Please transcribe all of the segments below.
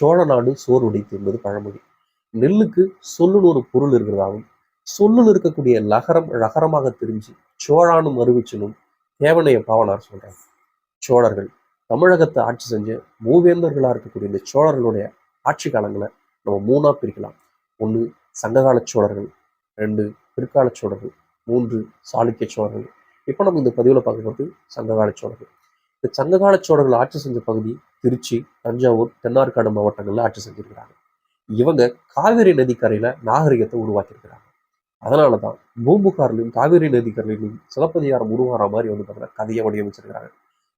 சோழ நாடு சோறு உடைத்து என்பது பழமொழி. நெல்லுக்கு சொல்லுன்னு ஒரு பொருள் இருக்கிறதாகவும் சொல்லுன்னு இருக்கக்கூடிய லகரம் ரகரமாக தெரிஞ்சு சோழானும் அறிவிச்சனும் தேவனைய பாவனார் சொல்றாங்க. சோழர்கள் தமிழகத்தை ஆட்சி செஞ்ச மூவேந்தர்களாக இருக்கக்கூடிய இந்த சோழர்களுடைய ஆட்சி காலங்களை நம்ம மூணாக பிரிக்கலாம். ஒன்று சங்ககால சோழர்கள் ரெண்டு பிற்கால சோழர்கள் மூன்று சாளுக்கிய சோழர்கள். இப்போ நம்ம இந்த பதிவில் பார்க்க போகிறது சங்ககால சோழர்கள். இந்த சங்ககால சோழர்கள் ஆட்சி செஞ்ச பகுதி திருச்சி தஞ்சாவூர் தென்னார்காடு மாவட்டங்களில் ஆட்சி செஞ்சிருக்கிறாங்க. இவங்க காவிரி நதிக்கரையில நாகரிகத்தை உருவாக்கியிருக்கிறாங்க. அதனால தான் பூம்புகார்லையும் காவிரி நதிக்கரையிலும் சிலப்பதிகாரம் உருவாகிற மாதிரி வந்து பார்த்தீங்கன்னா கதையை வடிவமைச்சிருக்கிறாங்க.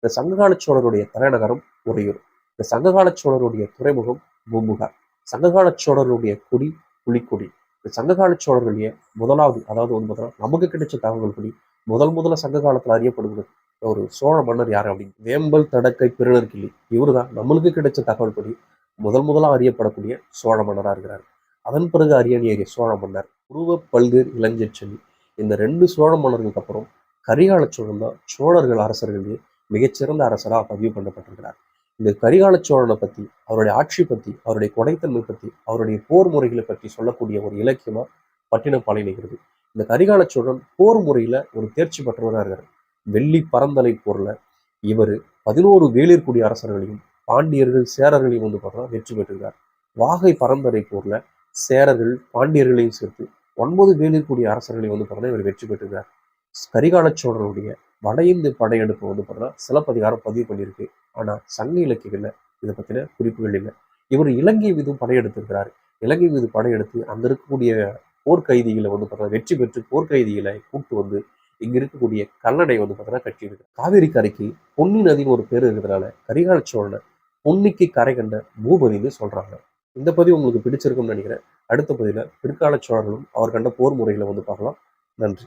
இந்த சங்ககால சோழருடைய தலைநகரம் உறையூர். இந்த சங்ககால சோழருடைய துறைமுகம் பூம்புகார். சங்ககால சோழருடைய கொடி புலிக்கொடி. இந்த சங்ககால சோழர்களுடைய முதலாவது அதாவது வந்து பார்த்தீங்கன்னா நமக்கு கிடைச்ச தகவல் படி முதல் முதல்ல சங்க காலத்தில் அறியப்படுகிறது ஒரு சோழ மன்னர் யார் அப்படின்னு வேம்பல் தடக்கை பிறனர் கிளி. இவர் தான் நம்மளுக்கு கிடைச்ச தகவல் படி முதல் முதலாக அறியப்படக்கூடிய சோழ மன்னராக இருக்கிறார். அதன் பிறகு அரியணியேறிய சோழ மன்னர் உருவ பல்கர் இளஞ்செச்சொல்லி இந்த ரெண்டு சோழ மன்னர்களுக்கு அப்புறம் கரிகால சோழன் தான் சோழர்கள் அரசர்களே மிகச்சிறந்த அரசராக பதிவு பண்ணப்பட்டிருக்கிறார். இந்த கரிகால சோழனை பற்றி அவருடைய ஆட்சி பற்றி அவருடைய கொடைத்தன்மை பற்றி அவருடைய போர் முறைகளை பற்றி சொல்லக்கூடிய ஒரு இலக்கியமாக பட்டினப்பாலை நிகழ்வு இந்த கரிகால சோழன் போர் முறையில ஒரு தேர்ச்சி பெற்றவராக இருக்கார். வெள்ளி பரந்தலை போர்ல இவர் பதினோரு வேளிற்குடி அரசர்களையும் பாண்டியர்கள் சேரர்களையும் வந்து பார்த்தா வெற்றி பெற்றிருக்கார். வாகை பரந்தரை போர்ல சேரர்கள் பாண்டியர்களையும் சேர்த்து ஒன்பது வேளிற்குடி அரசர்களையும் வந்து பார்த்தா இவர் வெற்றி பெற்றிருக்கார். கரிகால சோழனுடைய வட இந்து படையெடுப்பு வந்து பார்த்தோன்னா சிலப்பதிகாரம் பதிவு பண்ணியிருக்கு. ஆனா சங்க இலக்கியங்கள்ல இதை பத்தின குறிப்புகள் இல்லை. இவர் இலங்கை மீதும் படையெடுத்திருக்கிறார். இலங்கை மீது படையெடுத்து அங்க இருக்கக்கூடிய போர்க்கைதிகளை வந்து பார்த்தீங்கன்னா வெற்றி பெற்று போர்க்கைதிகளை கூட்டு வந்து இங்க இருக்கக்கூடிய கல்லணை வந்து பார்த்தீங்கன்னா கட்டியிருக்கு. காவேரி கரைக்கு பொன்னி நதின்னு ஒரு பேர் இருக்கிறதுனால கரிகால சோழனை பொன்னிக்கு கரை கண்ட பூபதினு சொல்றாங்க. இந்த பதிவு உங்களுக்கு பிடிச்சிருக்கும்னு நினைக்கிறேன். அடுத்த பதிவில் பிற்கால சோழர்களும் அவர் கண்ட போர் முறைகளை வந்து பார்க்கலாம். நன்றி.